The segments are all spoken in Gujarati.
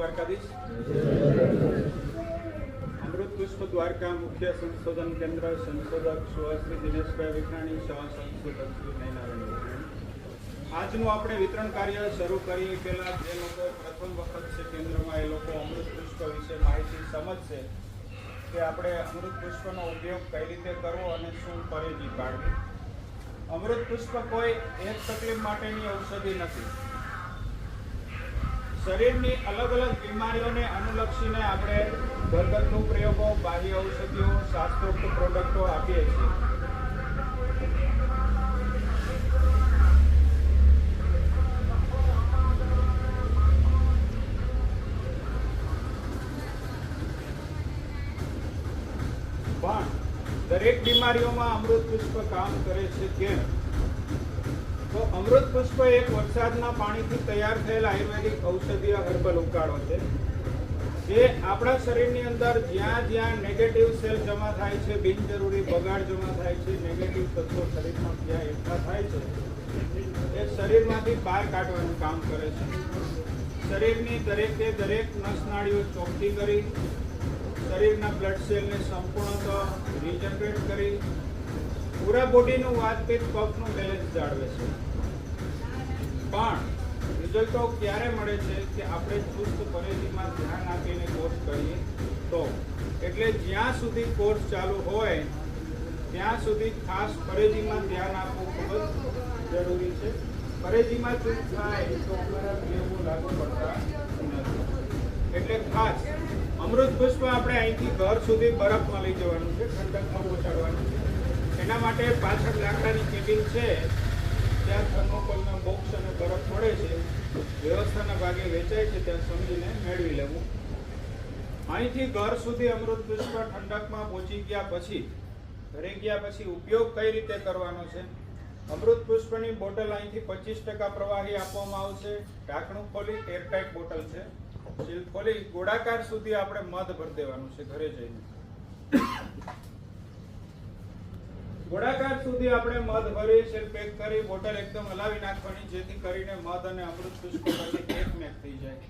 દ્વારકાધીશ. અમૃત પુષ્પ દ્વારકા મુખ્ય સંશોધન કેન્દ્ર સંશોધક શ્રી દિનેશભાઈ વિખરાણી સહ સંશોધક શ્રી નયનારાયણ આજનું આપણે વિતરણ કાર્ય શરૂ કરીએ. પહેલાં જે લોકો પ્રથમ વખત છે કેન્દ્રમાં, એ લોકો અમૃત પુષ્પ વિશે માહિતી સમજશે કે આપણે અમૃત પુષ્પનો ઉપયોગ કઈ રીતે કરવો અને શું પરેજી પાડવી. અમૃત પુષ્પ કોઈ એક તકલીફ માટેની ઔષધિ નથી. શરીરની અલગ અલગ બીમારીઓને અનુલક્ષીને આપણે ઘરગથ્થુ પ્રયોગો, બાહ્ય ઔષધિઓ શાસ્ત્રોક્ત પ્રોડક્ટો આપીએ છીએ. પણ દરેક બીમારીઓમાં અમૃત પુષ્પ કામ કરે છે કેમ? તો અમૃત પુષ્પ એક વરસાદના પાણીથી તૈયાર થયેલ આયુર્વેદિક ઔષધીય હર્બલ ઉકાળો છે. જે આપણા શરીરની અંદર જ્યાં જ્યાં નેગેટિવ સેલ જમા થાય છે, બિનજરૂરી બગાડ જમા થાય છે નેગેટિવ તત્વો શરીરમાં જ્યાં એકઠા થાય છે, એ શરીરમાંથી બહાર કાઢવાનું કામ કરે છે. શરીરની દરેકે દરેક નસનાળીઓ ચોખ્ખી કરી, શરીરના બ્લડ સેલને સંપૂર્ણતઃ રિજનરેટ કરી, પૂરા બોડીનું વાતપીત કફનું બેલેન્સ જાળવે છે. પણ રિઝલ્ટો ક્યારે મળે છે કે આપણે ચુસ્ત પરેજીમાં ધ્યાન આપીને કોર્સ કરીએ? તો એટલે જ્યાં સુધી કોર્સ ચાલુ હોય, ત્યાં સુધી ખાસ પરેજીમાં ધ્યાન આપવું ખૂબ જ જરૂરી છે. પરેજીમાં ચૂક થાય તો અમારા નિયમો લાગુ પડતા નથી. એટલે ખાસ અમૃત પુષ્પ આપણે અહીંથી ઘર સુધી બરફમાં લઈ જવાનું છે, ઠંડકમાં પહોંચાડવાનું છે. એના માટે પાછળ લાકડાની કેબિન છે. ત્યાં થર્મોકોલના બોક્સ અને બરફ મળે છે, વ્યવસ્થાના ભાગે વેચાય છે, ત્યાં સમજીને મેળવી લેવું. અહીંથી ઘર સુધી અમૃત પુષ્પ ઠંડકમાં પહોંચી ગયા પછી, ઘરે ગયા પછી ઉપયોગ કઈ રીતે કરવાનો છે? અમૃત પુષ્પની બોટલ અહીંથી પચીસ ટકા પ્રવાહી આપવામાં આવશે. ઢાંકણું ખોલી એરટાઈટ બોટલ છે. સીલ ખોલી, ગોળાકાર સુધી આપણે મધ ભરી દેવાનું છે, ઘરે જઈને. ગોળાકાર સુધી આપણે મધ ભરી છે પેક કરી, બોટલ એકદમ હલાવી નાખવાની, જેથી કરીને મધ અને અમૃત પુષ્પ પછી એકમેક થઈ જાય.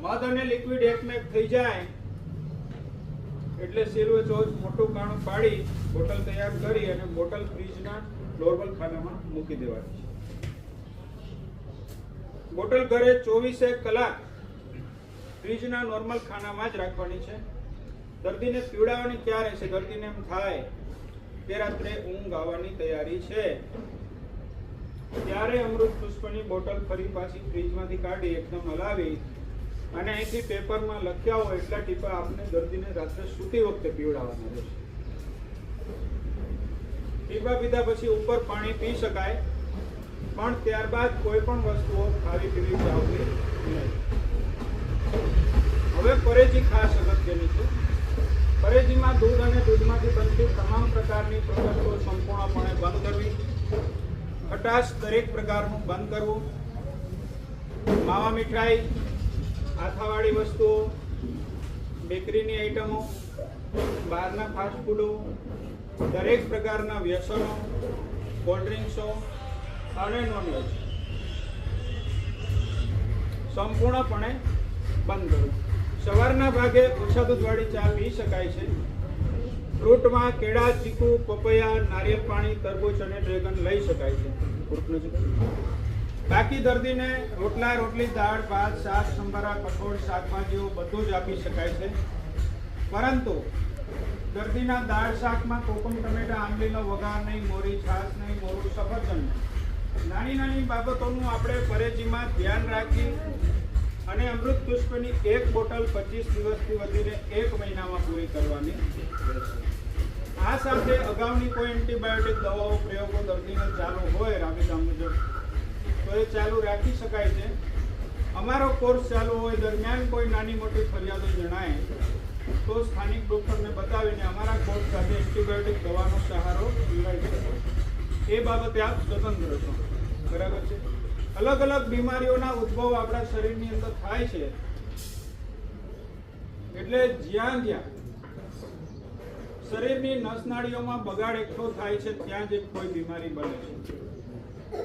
મધ અને લિક્વિડ એકમેક થઈ જાય, એટલે સીલવે ચોચ મોટું કાણું પાડી, બોટલ તૈયાર કરી અને બોટલ ફ્રીજના નોર્મલ ખાનામાં મૂકી દેવાની છે. બોટલ ઘરે ચોવીસે કલાક ફ્રીજના નોર્મલ ખાનામાં જ રાખવાની છે. દર્દીને પીવડાવવાની ક્યારે છે દર્દીને એમ થાય કે રાત્રે ઊંઘ આવવાની તૈયારી છે. ત્યારે અમૃત પુષ્પની બોટલ ફરી પાછી ફ્રીજમાંથી કાઢી એકદમ હલાવી અને અહીંથી પેપરમાં લખ્યા હોય એટલા ટીપા આપણે દર્દીને રાત્રે સૂતી વખતે પીવડાવવાના રહેશે ટીપા પીધા પછી ઉપર પાણી પી શકાય, પણ ત્યારબાદ કોઈ પણ વસ્તુઓ ખાવી પીવી ચાવવી નહીં. હવે પરેજી ખાસ અગત્યની છે. પરેજીમાં દૂધ અને દૂધમાંથી બનતી તમામ પ્રકારની પ્રોડક્ટો સંપૂર્ણપણે બંધ કરવી. ખટાશ દરેક પ્રકારનું બંધ કરવું. માવા મીઠાઈ, આથાવાળી વસ્તુઓ, બેકરીની આઈટમો, બહારના ફાસ્ટ ફૂડો, દરેક પ્રકારના વ્યસનો, કોલ્ડ ડ્રિંક્સો અને નોનવેજ સંપૂર્ણપણે બંધ કરવું. સવારના ભાગે ઓછા દૂધવાળી ચા પી શકાય છે. ફ્રૂટમાં કેળા ચીકુ પપૈયા નારિયેળ પાણી તરબૂચ અને ડ્રેગન લઈ શકાય છે. બાકી દર્દીને રોટલા રોટલી દાળ ભાત શાક સંભારા કઠોળ શાકભાજીઓ બધું જ આપી શકાય છે. પરંતુ દર્દીના દાળ શાકમાં કોકમ ટમેટા આંબલીનો વઘાર નહીં મોરી છાશ નહીં મોરું સફરજન નહીં. નાની નાની બાબતોનું આપણે પરેજીમાં ધ્યાન રાખી અને અમૃત પુષ્પની એક બોટલ પચીસ દિવસથી વધીને એક મહિનામાં પૂરી કરવાની. રહેશે આ સાથે અગાઉની કોઈ એન્ટીબાયોટિક દવાઓ, પ્રયોગો દર્દીને ચાલુ હોય, રાબેતા મુજબ, તો એ ચાલુ રાખી શકાય છે. અમારો કોર્સ ચાલુ હોય દરમિયાન કોઈ નાની મોટી ફરિયાદો જણાય, તો સ્થાનિક ડોક્ટરને બતાવીને અમારા કોર્સ સાથે એન્ટીબાયોટિક દવાનો સહારો લેવાય છે એ બાબતે આપ સ્વતંત્ર છો. બરાબર છે? અલગ અલગ બીમારીઓના ઉદ્ભવ આપણા શરીરની અંદર થાય છે. એટલે જ્યાં જ્યાં શરીરની નસનાળીઓમાં બગાડ એકઠો થાય છે, ત્યાં જ કોઈ બીમારી બને છે.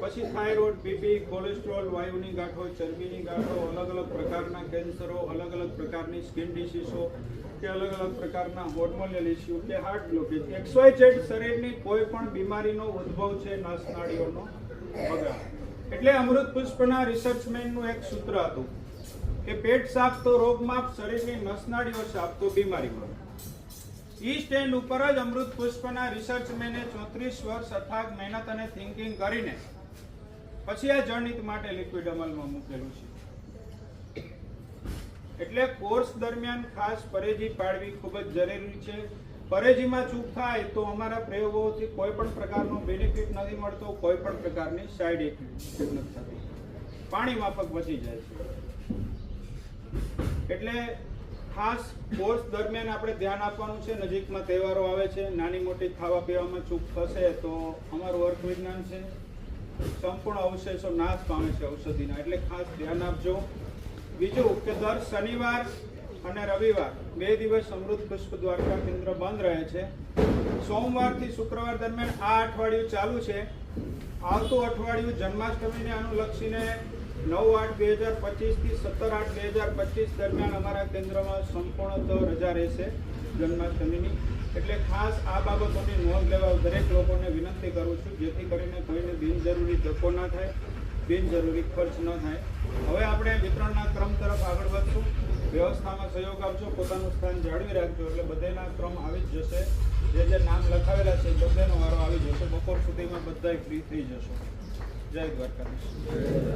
પછી થાઇરોઇડ, બીપી, કોલેસ્ટ્રોલ, વાયુની ગાંઠો, ચરબીની ગાંઠો અલગ અલગ પ્રકારના કેન્સરો અલગ અલગ પ્રકારની સ્કિન ડિસીઝો, કે અલગ અલગ પ્રકારના હોર્મોનલ ઇસ્યુ કે હાર્ટ બ્લોકેજ એક્સવાયઝેડ શરીરની કોઈ પણ બીમારીનો ઉદ્ભવ છે, નસનાળીઓનો બગાડ. એટલે અમૃત પુષ્પના રિસર્ચમેનનું એક સૂત્ર હતું કે, પેટ સાફ તો રોગમાં શરીરની નસનાળીઓ સાફ તો બીમારીમાં. ઈ સ્ટેન્ડ ઉપર જ અમૃત પુષ્પના રિસર્ચમેને ચોત્રીસ વર્ષ અથાગ મહેનત અને થિંકિંગ કરીને પછી આ જર્નિત માટે લિક્વિડ અમલમાં મૂકેલું છે. એટલે કોર્સ દરમિયાન ખાસ પરેજી પાડવી ખૂબ જ જરૂરી છે. પરેજીમાં ચૂક થાય તો અમારા પ્રયોગોથી કોઈ પણ પ્રકારનો બેનિફિટ નથી મળતો, કોઈ પણ પ્રકારની સાઈડ ઇફેક્ટ નથી થતી. પાણી માફક બચી જાય છે. એટલે ખાસ કોર્સ દરમિયાન આપણે ધ્યાન આપવાનું છે. નજીકમાં તહેવારો આવે છે. નાની મોટી ખાવા પીવામાં ચૂક થશે તો અમારું અર્થ વિજ્ઞાન છે. સંપૂર્ણ અવશેષો નાશ પામે છે ઔષધિના. એટલે ખાસ ધ્યાન આપજો. બીજું કે દર શનિવાર અને રવિવાર બે દિવસ સમૃદ્ધ પુષ્પ દ્વારકા કેન્દ્ર બંધ રહે છે. સોમવારથી શુક્રવાર દરમિયાન આ અઠવાડિયું ચાલુ છે. આવતું અઠવાડિયું જન્માષ્ટમીને અનુલક્ષીને નવ આઠ બે હજાર પચીસથી સત્તર આઠ બે હજાર પચીસ દરમિયાન અમારા કેન્દ્રમાં સંપૂર્ણ રજા રહેશે જન્માષ્ટમીની. એટલે ખાસ આ બાબતોની નોંધ લેવા દરેક લોકોને વિનંતી કરું છું, જેથી કરીને કોઈને બિનજરૂરી ધક્કો ના થાય, બિનજરૂરી ખર્ચ ન થાય. હવે આપણે વિતરણના ક્રમ તરફ આગળ વધશું. વ્યવસ્થામાં સહયોગ આપજો, પોતાનું સ્થાન જાળવી રાખજો, એટલે બધાના ક્રમ આવી જ જશે. જે જે નામ લખાવેલા છે, બધાનો વારો આવી જશે. બપોર સુધીમાં બધાય ફ્રી થઈ જશો. જય દ્વારકાધીશ.